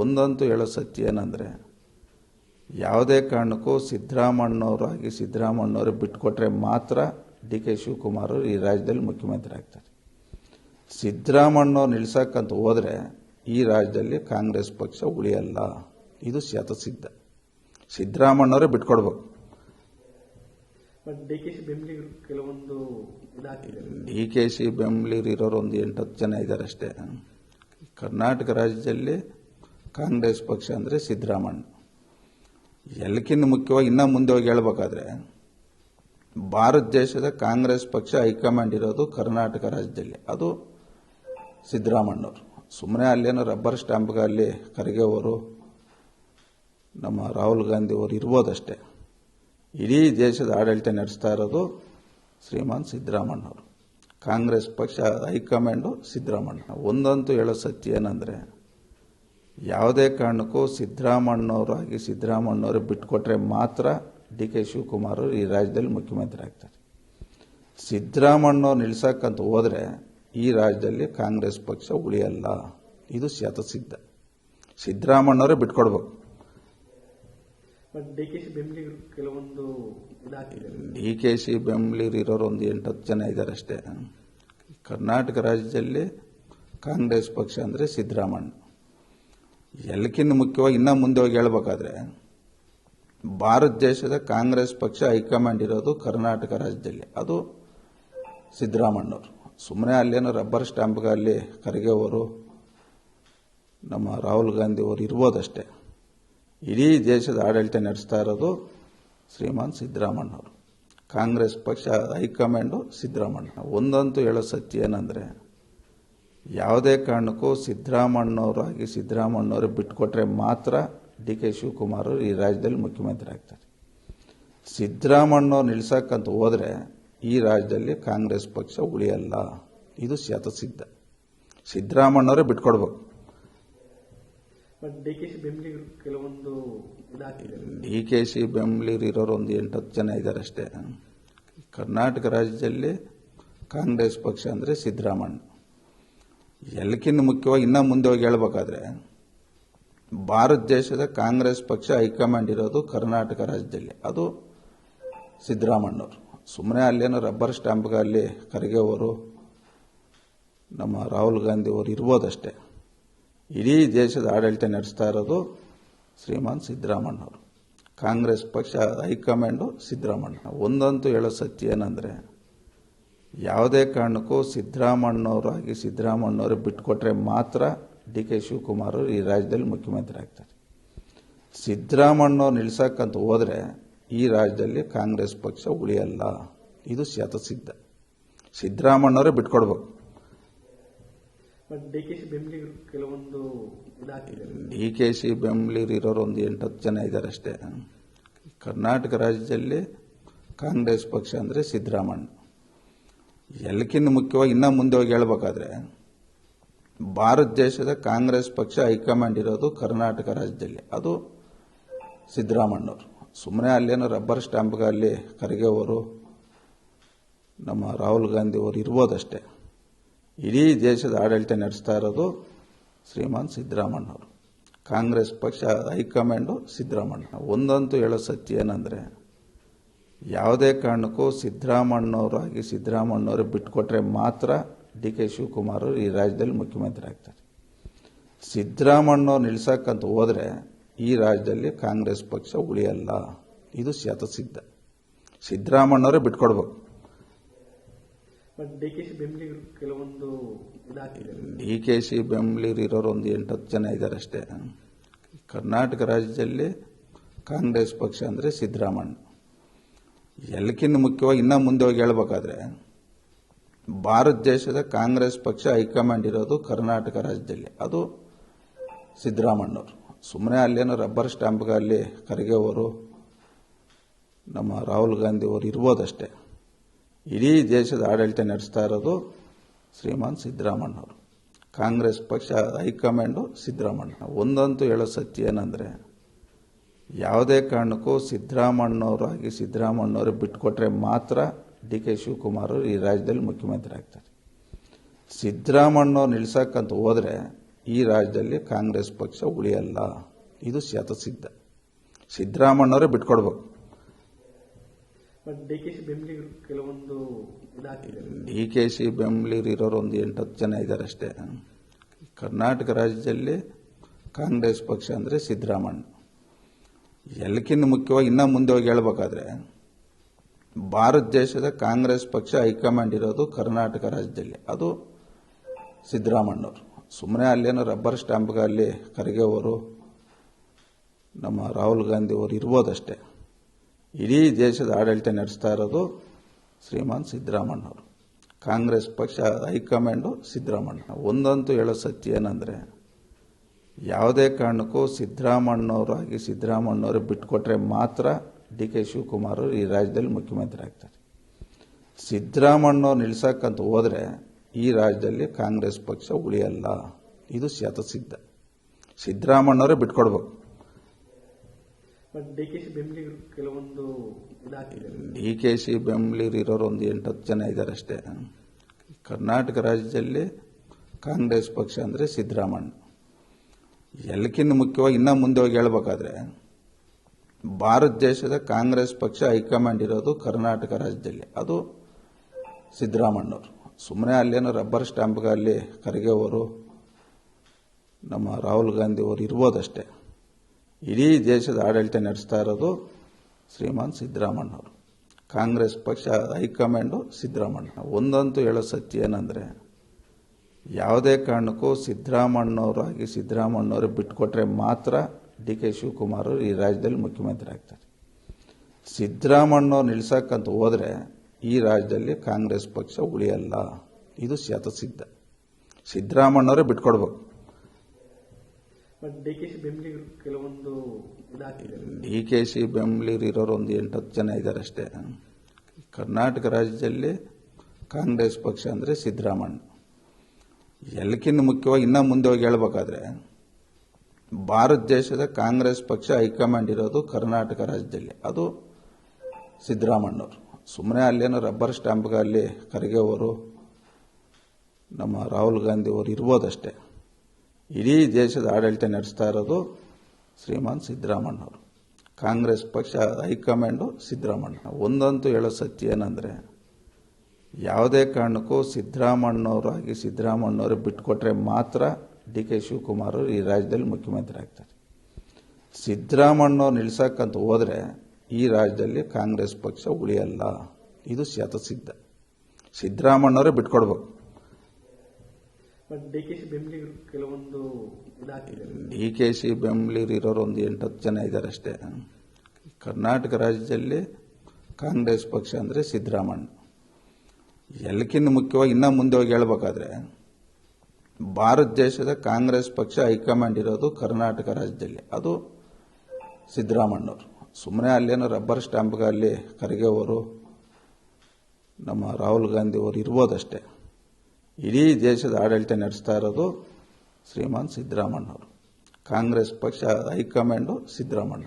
ಒಂದಂತೂ ಹೇಳೋ ಸತ್ಯ ಏನಂದರೆ ಯಾವುದೇ ಕಾರಣಕ್ಕೂ ಸಿದ್ದರಾಮಣ್ಣವರಾಗಿ ಸಿದ್ದರಾಮಣ್ಣವರು ಬಿಟ್ಕೊಟ್ರೆ ಮಾತ್ರ ಡಿ ಕೆ ಶಿವಕುಮಾರ್ ಈ ರಾಜ್ಯದಲ್ಲಿ ಮುಖ್ಯಮಂತ್ರಿ ಆಗ್ತಾರೆ ಸಿದ್ದರಾಮಣ್ಣವ್ರು ನಿಲ್ಸಕ್ಕಂತ ಹೋದರೆ ಈ ರಾಜ್ಯದಲ್ಲಿ ಕಾಂಗ್ರೆಸ್ ಪಕ್ಷ ಉಳಿಯಲ್ಲ. ಇದು ಶತಸಿದ್ಧ ಸಿದ್ದರಾಮಣ್ಣವರೇ ಬಿಟ್ಕೊಡ್ಬೇಕು. ಕೆಲವೊಂದು ಡಿ ಕೆ ಶಿ ಬೆಂಬಲಿರು ಇರೋರು ಒಂದು ಎಂಟತ್ತು ಜನ ಇದ್ದಾರೆ ಅಷ್ಟೇ. ಕರ್ನಾಟಕ ರಾಜ್ಯದಲ್ಲಿ ಕಾಂಗ್ರೆಸ್ ಪಕ್ಷ ಅಂದರೆ ಸಿದ್ದರಾಮಣ್ಣ ಎಲ್ಲಕ್ಕಿಂತ ಮುಖ್ಯವಾಗಿ ಇನ್ನೂ ಮುಂದೆ ಹೋಗಿ ಹೇಳ್ಬೇಕಾದ್ರೆ, ಭಾರತ ದೇಶದ ಕಾಂಗ್ರೆಸ್ ಪಕ್ಷ ಹೈಕಮಾಂಡ್ ಇರೋದು ಕರ್ನಾಟಕ ರಾಜ್ಯದಲ್ಲಿ. ಅದು ಸಿದ್ದರಾಮಣ್ಣವರು ಸುಮ್ಮನೆ ಅಲ್ಲೇನೋ ರಬ್ಬರ್ ಸ್ಟಾಂಪ್ಗೆ ಅಲ್ಲಿ ಖರ್ಗೆ ಅವರು ನಮ್ಮ ರಾಹುಲ್ ಗಾಂಧಿ ಅವರು ಇರ್ಬೋದಷ್ಟೇ. ಇಡೀ ದೇಶದ ಆಡಳಿತ ನಡೆಸ್ತಾ ಇರೋದು ಶ್ರೀಮಾನ್ ಸಿದ್ದರಾಮಣ್ಣವರು ಕಾಂಗ್ರೆಸ್ ಪಕ್ಷ ಹೈಕಮಾಂಡು ಸಿದ್ದರಾಮಣ್ಣ ಒಂದಂತೂ ಹೇಳೋ ಸತ್ಯ ಏನಂದರೆ ಯಾವುದೇ ಕಾರಣಕ್ಕೂ ಸಿದ್ದರಾಮಣ್ಣವರಾಗಿ ಸಿದ್ದರಾಮಣ್ಣವರು ಬಿಟ್ಕೊಟ್ರೆ ಮಾತ್ರ ಡಿ ಕೆ ಶಿವಕುಮಾರ್ ಈ ರಾಜ್ಯದಲ್ಲಿ ಮುಖ್ಯಮಂತ್ರಿ ಆಗ್ತಾರೆ ಸಿದ್ದರಾಮಣ್ಣವ್ರು ನಿಲ್ಸಕ್ಕಂತ ಹೋದರೆ ಈ ರಾಜ್ಯದಲ್ಲಿ ಕಾಂಗ್ರೆಸ್ ಪಕ್ಷ ಉಳಿಯಲ್ಲ. ಇದು ಶತಸಿದ್ಧ. ಸಿದ್ದರಾಮಣ್ಣವರೇ ಬಿಟ್ಕೊಡ್ಬೇಕು. ಬಟ್ ಡಿ ಕೆ ಶಿ ಬೆಂಬಲಿಗರು ಕೆಲವೊಂದು ಇದಾಗಿದೆ ಡಿ ಕೆ ಶಿ ಬೆಂಬಲಿರು ಇರೋರು ಒಂದು ಎಂಟತ್ತು ಜನ ಇದ್ದಾರೆ ಅಷ್ಟೇ. ಕರ್ನಾಟಕ ರಾಜ್ಯದಲ್ಲಿ ಕಾಂಗ್ರೆಸ್ ಪಕ್ಷ ಅಂದರೆ ಸಿದ್ದರಾಮಣ್ಣ. ಎಲ್ಲಕ್ಕಿಂತ ಮುಖ್ಯವಾಗಿ ಇನ್ನೂ ಮುಂದೆ ಹೋಗಿ ಹೇಳ್ಬೇಕಾದ್ರೆ, ಭಾರತ ದೇಶದ ಕಾಂಗ್ರೆಸ್ ಪಕ್ಷ ಹೈಕಮಾಂಡ್ ಇರೋದು ಕರ್ನಾಟಕ ರಾಜ್ಯದಲ್ಲಿ. ಅದು ಸಿದ್ದರಾಮಣ್ಣವರು ಸುಮ್ಮನೆ ಅಲ್ಲೇನೋ ರಬ್ಬರ್ ಸ್ಟ್ಯಾಂಪ್ಗೆ ಅಲ್ಲಿ ಖರ್ಗೆ ಅವರು ನಮ್ಮ ರಾಹುಲ್ ಗಾಂಧಿ ಅವರು ಇರ್ಬೋದಷ್ಟೇ. ಇಡೀ ದೇಶದ ಆಡಳಿತ ನಡೆಸ್ತಾ ಇರೋದು ಶ್ರೀಮಾನ್ ಸಿದ್ದರಾಮಣ್ಣವರು ಕಾಂಗ್ರೆಸ್ ಪಕ್ಷ, ಹೈಕಮಾಂಡು ಸಿದ್ದರಾಮಣ್ಣ ಒಂದಂತೂ ಹೇಳೋ ಸತ್ಯ ಏನಂದರೆ ಯಾವುದೇ ಕಾರಣಕ್ಕೂ ಸಿದ್ದರಾಮಣ್ಣವರಾಗಿ ಸಿದ್ದರಾಮಣ್ಣವರು ಬಿಟ್ಕೊಟ್ರೆ ಮಾತ್ರ ಡಿ ಕೆ ಶಿವಕುಮಾರ್ ಈ ರಾಜ್ಯದಲ್ಲಿ ಮುಖ್ಯಮಂತ್ರಿ ಆಗ್ತಾರೆ ಸಿದ್ದರಾಮಣ್ಣವ್ರು ನಿಲ್ಸಕ್ಕಂತ ಹೋದರೆ ಈ ರಾಜ್ಯದಲ್ಲಿ ಕಾಂಗ್ರೆಸ್ ಪಕ್ಷ ಉಳಿಯಲ್ಲ. ಇದು ಶತಸಿದ್ಧ. ಸಿದ್ದರಾಮಣ್ಣವರೇ ಬಿಟ್ಕೊಡ್ಬೇಕು. ಬಟ್ ಡಿ ಕೆ ಶಿ ಬೆಂಬಲಿಗರು ಕೆಲವೊಂದು ಇದಾಗಿದೆ. ಡಿ ಕೆ ಶಿ ಬೆಂಬಲಿರು ಇರೋರು ಒಂದು ಎಂಟತ್ತು ಜನ ಇದ್ದಾರೆ ಅಷ್ಟೇ. ಕರ್ನಾಟಕ ರಾಜ್ಯದಲ್ಲಿ ಕಾಂಗ್ರೆಸ್ ಪಕ್ಷ ಅಂದರೆ ಸಿದ್ದರಾಮಣ್ಣ ಎಲ್ಲಕ್ಕಿಂತ ಮುಖ್ಯವಾಗಿ ಇನ್ನೂ ಮುಂದೆ ಹೋಗಿ ಹೇಳ್ಬೇಕಾದ್ರೆ, ಭಾರತ ದೇಶದ ಕಾಂಗ್ರೆಸ್ ಪಕ್ಷ ಹೈಕಮಾಂಡ್ ಇರೋದು ಕರ್ನಾಟಕ ರಾಜ್ಯದಲ್ಲಿ. ಅದು ಸಿದ್ದರಾಮಣ್ಣವರು ಸುಮ್ಮನೆ ಅಲ್ಲೇನೋ ರಬ್ಬರ್ ಸ್ಟ್ಯಾಂಪ್ಗೆ ಅಲ್ಲಿ ಖರ್ಗೆ ಅವರು ನಮ್ಮ ರಾಹುಲ್ ಗಾಂಧಿ ಅವರು ಇರ್ಬೋದಷ್ಟೇ. ಇಡೀ ದೇಶದ ಆಡಳಿತ ನಡೆಸ್ತಾ ಇರೋದು ಶ್ರೀಮಾನ್ ಸಿದ್ದರಾಮಣ್ಣವರು ಕಾಂಗ್ರೆಸ್ ಪಕ್ಷ, ಹೈಕಮಾಂಡು ಸಿದ್ದರಾಮಣ್ಣ ಒಂದಂತೂ ಹೇಳೋ ಸತ್ಯ ಏನಂದರೆ ಯಾವುದೇ ಕಾರಣಕ್ಕೂ ಸಿದ್ದರಾಮಣ್ಣವರಾಗಿ ಸಿದ್ದರಾಮಣ್ಣವರು ಬಿಟ್ಕೊಟ್ರೆ ಮಾತ್ರ ಡಿ ಕೆ ಶಿವಕುಮಾರ್ ಈ ರಾಜ್ಯದಲ್ಲಿ ಮುಖ್ಯಮಂತ್ರಿ ಆಗ್ತಾರೆ ಸಿದ್ದರಾಮಣ್ಣವ್ರು ನಿಲ್ಸಕ್ಕಂತ ಹೋದರೆ ಈ ರಾಜ್ಯದಲ್ಲಿ ಕಾಂಗ್ರೆಸ್ ಪಕ್ಷ ಉಳಿಯಲ್ಲ. ಇದು ಶತಸಿದ್ಧ ಸಿದ್ದರಾಮಣ್ಣವರೇ ಬಿಟ್ಕೊಡ್ಬೇಕು. ಡಿ ಕೆ ಶಿ ಬೆಂಬಲಿಗರು ಕೆಲವೊಂದು ಡಿ ಕೆ ಶಿ ಇರೋರು ಒಂದು ಎಂಟತ್ತು ಜನ ಇದ್ದಾರೆ ಅಷ್ಟೇ. ಕರ್ನಾಟಕ ರಾಜ್ಯದಲ್ಲಿ ಕಾಂಗ್ರೆಸ್ ಪಕ್ಷ ಅಂದರೆ ಸಿದ್ದರಾಮಣ್ಣ ಎಲ್ಲಕ್ಕಿಂತ ಮುಖ್ಯವಾಗಿ ಇನ್ನೂ ಮುಂದೆ ಹೋಗಿ ಹೇಳಬೇಕಾದ್ರೆ, ಭಾರತ ದೇಶದ ಕಾಂಗ್ರೆಸ್ ಪಕ್ಷ ಹೈಕಮಾಂಡ್ ಇರೋದು ಕರ್ನಾಟಕ ರಾಜ್ಯದಲ್ಲಿ. ಅದು ಸಿದ್ದರಾಮಣ್ಣವರು ಸುಮ್ಮನೆ ಅಲ್ಲೇನೋ ರಬ್ಬರ್ ಸ್ಟ್ಯಾಂಪ್ಗೆ ಅಲ್ಲಿ ಖರ್ಗೆ ಅವರು ನಮ್ಮ ರಾಹುಲ್ ಗಾಂಧಿ ಅವರು ಇರ್ಬೋದಷ್ಟೇ. ಇಡೀ ದೇಶದ ಆಡಳಿತ ನಡೆಸ್ತಾ ಇರೋದು ಶ್ರೀಮಾನ್ ಸಿದ್ದರಾಮಣ್ಣವರು ಕಾಂಗ್ರೆಸ್ ಪಕ್ಷ, ಹೈಕಮಾಂಡು ಸಿದ್ದರಾಮಣ್ಣ ಒಂದಂತೂ ಹೇಳೋ ಸತ್ಯ ಏನಂದರೆ ಯಾವುದೇ ಕಾರಣಕ್ಕೂ ಸಿದ್ದರಾಮಣ್ಣವರಾಗಿ ಸಿದ್ದರಾಮಣ್ಣವರು ಬಿಟ್ಕೊಟ್ರೆ ಮಾತ್ರ ಡಿ ಕೆ ಶಿವಕುಮಾರ್ ಈ ರಾಜ್ಯದಲ್ಲಿ ಮುಖ್ಯಮಂತ್ರಿ ಆಗ್ತಾರೆ ಸಿದ್ದರಾಮಣ್ಣವ್ರು ನಿಲ್ಸಕ್ಕಂತ ಹೋದರೆ ಈ ರಾಜ್ಯದಲ್ಲಿ ಕಾಂಗ್ರೆಸ್ ಪಕ್ಷ ಉಳಿಯಲ್ಲ. ಇದು ಶತಸಿದ್ಧ ಸಿದ್ದರಾಮಣ್ಣವರೇ ಬಿಟ್ಕೊಡ್ಬೇಕು. ಬಟ್ ಡಿ ಕೆ ಶಿ ಬೆಂಬಲಿಗರು ಕೆಲವೊಂದು ಡಿ ಕೆ ಶಿ ಬೆಂಬಲಿರು ಇರೋರು ಒಂದು ಎಂಟತ್ತು ಜನ ಇದ್ದಾರೆ ಅಷ್ಟೇ. ಕರ್ನಾಟಕ ರಾಜ್ಯದಲ್ಲಿ ಕಾಂಗ್ರೆಸ್ ಪಕ್ಷ ಅಂದರೆ ಸಿದ್ದರಾಮಣ್ಣ ಎಲ್ಲಕ್ಕಿಂತ ಮುಖ್ಯವಾಗಿ ಇನ್ನೂ ಮುಂದೆ ಹೋಗಿ ಹೇಳಬೇಕಾದ್ರೆ, ಭಾರತ ದೇಶದ ಕಾಂಗ್ರೆಸ್ ಪಕ್ಷ ಹೈಕಮಾಂಡ್ ಇರೋದು ಕರ್ನಾಟಕ ರಾಜ್ಯದಲ್ಲಿ. ಅದು ಸಿದ್ದರಾಮಣ್ಣವರು ಸುಮ್ಮನೆ ಅಲ್ಲೇನೋ ರಬ್ಬರ್ ಸ್ಟ್ಯಾಂಪ್ಗೆ ಅಲ್ಲಿ ಖರ್ಗೆ ಅವರು ನಮ್ಮ ರಾಹುಲ್ ಗಾಂಧಿ ಅವರು ಇರ್ಬೋದಷ್ಟೇ. ಇಡೀ ದೇಶದ ಆಡಳಿತ ನಡೆಸ್ತಾ ಇರೋದು ಶ್ರೀಮಾನ್ ಸಿದ್ದರಾಮಣ್ಣವರು ಕಾಂಗ್ರೆಸ್ ಪಕ್ಷ ಹೈಕಮಾಂಡು ಸಿದ್ದರಾಮಣ್ಣ ಒಂದಂತೂ ಹೇಳೋ ಸತ್ಯ ಏನಂದರೆ ಯಾವುದೇ ಕಾರಣಕ್ಕೂ ಸಿದ್ದರಾಮಣ್ಣವರಾಗಿ ಸಿದ್ದರಾಮಣ್ಣವರು ಬಿಟ್ಕೊಟ್ರೆ ಮಾತ್ರ ಡಿ ಕೆ ಶಿವಕುಮಾರ್ ಈ ರಾಜ್ಯದಲ್ಲಿ ಮುಖ್ಯಮಂತ್ರಿ ಆಗ್ತಾರೆ ಸಿದ್ದರಾಮಣ್ಣವ್ರು ನಿಲ್ಸಕ್ಕಂತ ಹೋದರೆ ಈ ರಾಜ್ಯದಲ್ಲಿ ಕಾಂಗ್ರೆಸ್ ಪಕ್ಷ ಉಳಿಯಲ್ಲ. ಇದು ಶತಸಿದ್ಧ ಸಿದ್ದರಾಮಣ್ಣವರೇ ಬಿಟ್ಕೊಡ್ಬೇಕು. ಬಟ್ ಡಿ ಕೆ ಶಿ ಬೆಂಬಲಿಗರು ಕೆಲವೊಂದು ಡಿ ಕೆ ಶಿ ಇರೋರು ಒಂದು ಎಂಟತ್ತು ಜನ ಇದ್ದಾರೆ ಅಷ್ಟೇ. ಕರ್ನಾಟಕ ರಾಜ್ಯದಲ್ಲಿ ಕಾಂಗ್ರೆಸ್ ಪಕ್ಷ ಅಂದರೆ ಸಿದ್ದರಾಮಣ್ಣ ಎಲ್ಲಕ್ಕಿಂತ ಮುಖ್ಯವಾಗಿ ಇನ್ನೂ ಮುಂದೆ ಹೋಗಿ ಹೇಳ್ಬೇಕಾದ್ರೆ, ಭಾರತ ದೇಶದ ಕಾಂಗ್ರೆಸ್ ಪಕ್ಷ ಹೈಕಮಾಂಡ್ ಇರೋದು ಕರ್ನಾಟಕ ರಾಜ್ಯದಲ್ಲಿ. ಅದು ಸಿದ್ದರಾಮಣ್ಣವರು ಸುಮ್ಮನೆ ಅಲ್ಲೇನೋ ರಬ್ಬರ್ ಸ್ಟಾಂಪ್ಗೆ ಅಲ್ಲಿ ಖರ್ಗೆ ಅವರು ನಮ್ಮ ರಾಹುಲ್ ಗಾಂಧಿ ಅವರು ಇರ್ಬೋದಷ್ಟೇ. ಇಡೀ ದೇಶದ ಆಡಳಿತ ನಡೆಸ್ತಾ ಇರೋದು ಶ್ರೀಮಾನ್ ಸಿದ್ದರಾಮಣ್ಣವರು ಕಾಂಗ್ರೆಸ್ ಪಕ್ಷ ಹೈಕಮಾಂಡು ಸಿದ್ದರಾಮಣ್ಣ ಒಂದಂತೂ ಹೇಳೋ ಸತ್ಯ ಏನಂದರೆ ಯಾವುದೇ ಕಾರಣಕ್ಕೂ ಸಿದ್ದರಾಮಣ್ಣವರಾಗಿ ಸಿದ್ದರಾಮಣ್ಣವರು ಬಿಟ್ಕೊಟ್ರೆ ಮಾತ್ರ ಡಿ ಕೆ ಶಿವಕುಮಾರ್ ಈ ರಾಜ್ಯದಲ್ಲಿ ಮುಖ್ಯಮಂತ್ರಿ ಆಗ್ತಾರೆ ಸಿದ್ದರಾಮಣ್ಣವ್ರು ನಿಲ್ಸಕ್ಕಂತ ಹೋದರೆ ಈ ರಾಜ್ಯದಲ್ಲಿ ಕಾಂಗ್ರೆಸ್ ಪಕ್ಷ ಉಳಿಯಲ್ಲ. ಇದು ಶತಸಿದ್ಧ. ಸಿದ್ದರಾಮಣ್ಣವರೇ ಬಿಟ್ಕೊಡ್ಬೇಕು. ಬಟ್ ಡಿ ಕೆ ಶಿ ಬೆಂಬಲಿಗರು ಕೆಲವೊಂದು ಡಿ ಕೆ ಶಿ ಇರೋರು ಒಂದು ಎಂಟತ್ತು ಜನ ಇದ್ದಾರೆ ಅಷ್ಟೇ ಕರ್ನಾಟಕ ರಾಜ್ಯದಲ್ಲಿ ಕಾಂಗ್ರೆಸ್ ಪಕ್ಷ ಅಂದರೆ ಸಿದ್ದರಾಮಣ್ಣ ಎಲ್ಲಕ್ಕಿಂತ ಮುಖ್ಯವಾಗಿ ಇನ್ನೂ ಮುಂದೆ ಹೋಗಿ ಹೇಳ್ಬೇಕಾದ್ರೆ, ಭಾರತ ದೇಶದ ಕಾಂಗ್ರೆಸ್ ಪಕ್ಷ ಹೈಕಮಾಂಡ್ ಇರೋದು ಕರ್ನಾಟಕ ರಾಜ್ಯದಲ್ಲಿ. ಅದು ಸಿದ್ದರಾಮಣ್ಣವರು ಸುಮ್ಮನೆ ಅಲ್ಲೇನೋ ರಬ್ಬರ್ ಸ್ಟ್ಯಾಂಪ್ಗೆ ಅಲ್ಲಿ ಖರ್ಗೆ ಅವರು ನಮ್ಮ ರಾಹುಲ್ ಗಾಂಧಿ ಅವರು ಇರ್ಬೋದಷ್ಟೇ. ಇಡೀ ದೇಶದ ಆಡಳಿತ ನಡೆಸ್ತಾ ಇರೋದು ಶ್ರೀಮಾನ್ ಸಿದ್ದರಾಮಣ್ಣವರು ಕಾಂಗ್ರೆಸ್ ಪಕ್ಷ, ಹೈಕಮಾಂಡು ಸಿದ್ದರಾಮಣ್ಣ ಒಂದಂತೂ ಹೇಳೋ ಸತ್ಯ ಏನಂದರೆ ಯಾವುದೇ ಕಾರಣಕ್ಕೂ ಸಿದ್ದರಾಮಣ್ಣವರಾಗಿ ಸಿದ್ದರಾಮಣ್ಣವರು ಬಿಟ್ಕೊಟ್ರೆ ಮಾತ್ರ ಡಿ ಕೆ ಶಿವಕುಮಾರ್ ಈ ರಾಜ್ಯದಲ್ಲಿ ಮುಖ್ಯಮಂತ್ರಿ ಆಗ್ತಾರೆ ಸಿದ್ದರಾಮಣ್ಣವ್ರು ನಿಲ್ಸಕ್ಕಂತ ಹೋದರೆ ಈ ರಾಜ್ಯದಲ್ಲಿ ಕಾಂಗ್ರೆಸ್ ಪಕ್ಷ ಉಳಿಯಲ್ಲ. ಇದು ಶತಸಿದ್ಧ ಸಿದ್ದರಾಮಣ್ಣವರೇ ಬಿಟ್ಕೊಡ್ಬೇಕು. ಕೆಲವೊಂದು ಡಿ ಕೆ ಶಿ ಇರೋರು ಒಂದು ಎಂಟತ್ತು ಜನ ಇದ್ದಾರೆ ಅಷ್ಟೇ. ಕರ್ನಾಟಕ ರಾಜ್ಯದಲ್ಲಿ ಕಾಂಗ್ರೆಸ್ ಪಕ್ಷ ಅಂದರೆ ಸಿದ್ದರಾಮಣ್ಣ ಎಲ್ಲಕ್ಕಿಂತ ಮುಖ್ಯವಾಗಿ ಇನ್ನೂ ಮುಂದೆ ಹೋಗಿ ಹೇಳ್ಬೇಕಾದ್ರೆ, ಭಾರತ ದೇಶದ ಕಾಂಗ್ರೆಸ್ ಪಕ್ಷ ಹೈಕಮಾಂಡ್ ಇರೋದು ಕರ್ನಾಟಕ ರಾಜ್ಯದಲ್ಲಿ. ಅದು ಸಿದ್ದರಾಮಣ್ಣವರು ಸುಮ್ಮನೆ ಅಲ್ಲೇನೋ ರಬ್ಬರ್ ಸ್ಟ್ಯಾಂಪ್ಗೆ ಅಲ್ಲಿ ಖರ್ಗೆ ಅವರು ನಮ್ಮ ರಾಹುಲ್ ಗಾಂಧಿ ಅವರು ಇರ್ಬೋದಷ್ಟೇ. ಇಡೀ ದೇಶದ ಆಡಳಿತ ನಡೆಸ್ತಾ ಇರೋದು ಶ್ರೀಮಾನ್ ಸಿದ್ದರಾಮಣ್ಣವರು ಕಾಂಗ್ರೆಸ್ ಪಕ್ಷ, ಹೈಕಮಾಂಡು ಸಿದ್ದರಾಮಣ್ಣ ಒಂದಂತೂ ಹೇಳೋ ಸತ್ಯ ಏನಂದರೆ ಯಾವುದೇ ಕಾರಣಕ್ಕೂ ಸಿದ್ದರಾಮಣ್ಣವರಾಗಿ ಸಿದ್ದರಾಮಣ್ಣವರು ಬಿಟ್ಕೊಟ್ರೆ ಮಾತ್ರ ಡಿ ಕೆ ಶಿವಕುಮಾರ್ ಈ ರಾಜ್ಯದಲ್ಲಿ ಮುಖ್ಯಮಂತ್ರಿ ಆಗ್ತಾರೆ ಸಿದ್ದರಾಮಣ್ಣವ್ರು ನಿಲ್ಸಕ್ಕಂತ ಹೋದರೆ ಈ ರಾಜ್ಯದಲ್ಲಿ ಕಾಂಗ್ರೆಸ್ ಪಕ್ಷ ಉಳಿಯಲ್ಲ. ಇದು ಶತಸಿದ್ಧ ಸಿದ್ದರಾಮಣ್ಣವರೇ ಬಿಟ್ಕೊಡ್ಬೇಕು. ಬಟ್ ಡಿ ಕೆ ಶಿ ಬೆಂಬಲಿಗರು ಕೆಲವೊಂದು ಇದಾಗಿದೆ ಡಿ ಕೆ ಶಿ ಬೆಂಬಲಿಗರು ಇರೋರು ಒಂದು ಎಂಟತ್ತು ಜನ ಇದ್ದಾರೆ ಅಷ್ಟೇ. ಕರ್ನಾಟಕ ರಾಜ್ಯದಲ್ಲಿ ಕಾಂಗ್ರೆಸ್ ಪಕ್ಷ ಅಂದರೆ ಸಿದ್ದರಾಮಣ್ಣ ಎಲ್ಲಕ್ಕಿಂತ ಮುಖ್ಯವಾಗಿ ಇನ್ನೂ ಮುಂದೆ ಹೋಗಿ ಹೇಳಬೇಕಾದ್ರೆ, ಭಾರತ ದೇಶದ ಕಾಂಗ್ರೆಸ್ ಪಕ್ಷ ಹೈಕಮಾಂಡ್ ಇರೋದು ಕರ್ನಾಟಕ ರಾಜ್ಯದಲ್ಲಿ. ಅದು ಸಿದ್ದರಾಮಣ್ಣವರು ಸುಮ್ಮನೆ ಅಲ್ಲೇನೋ ರಬ್ಬರ್ ಸ್ಟ್ಯಾಂಪ್ಗೆ ಅಲ್ಲಿ ಖರ್ಗೆ ಅವರು ನಮ್ಮ ರಾಹುಲ್ ಗಾಂಧಿ ಅವರು ಇರ್ಬೋದಷ್ಟೇ. ಇಡೀ ದೇಶದ ಆಡಳಿತ ನಡೆಸ್ತಾ ಇರೋದು ಶ್ರೀಮಾನ್ ಸಿದ್ದರಾಮಣ್ಣವರು ಕಾಂಗ್ರೆಸ್ ಪಕ್ಷ ಹೈಕಮಾಂಡು ಸಿದ್ದರಾಮಣ್ಣ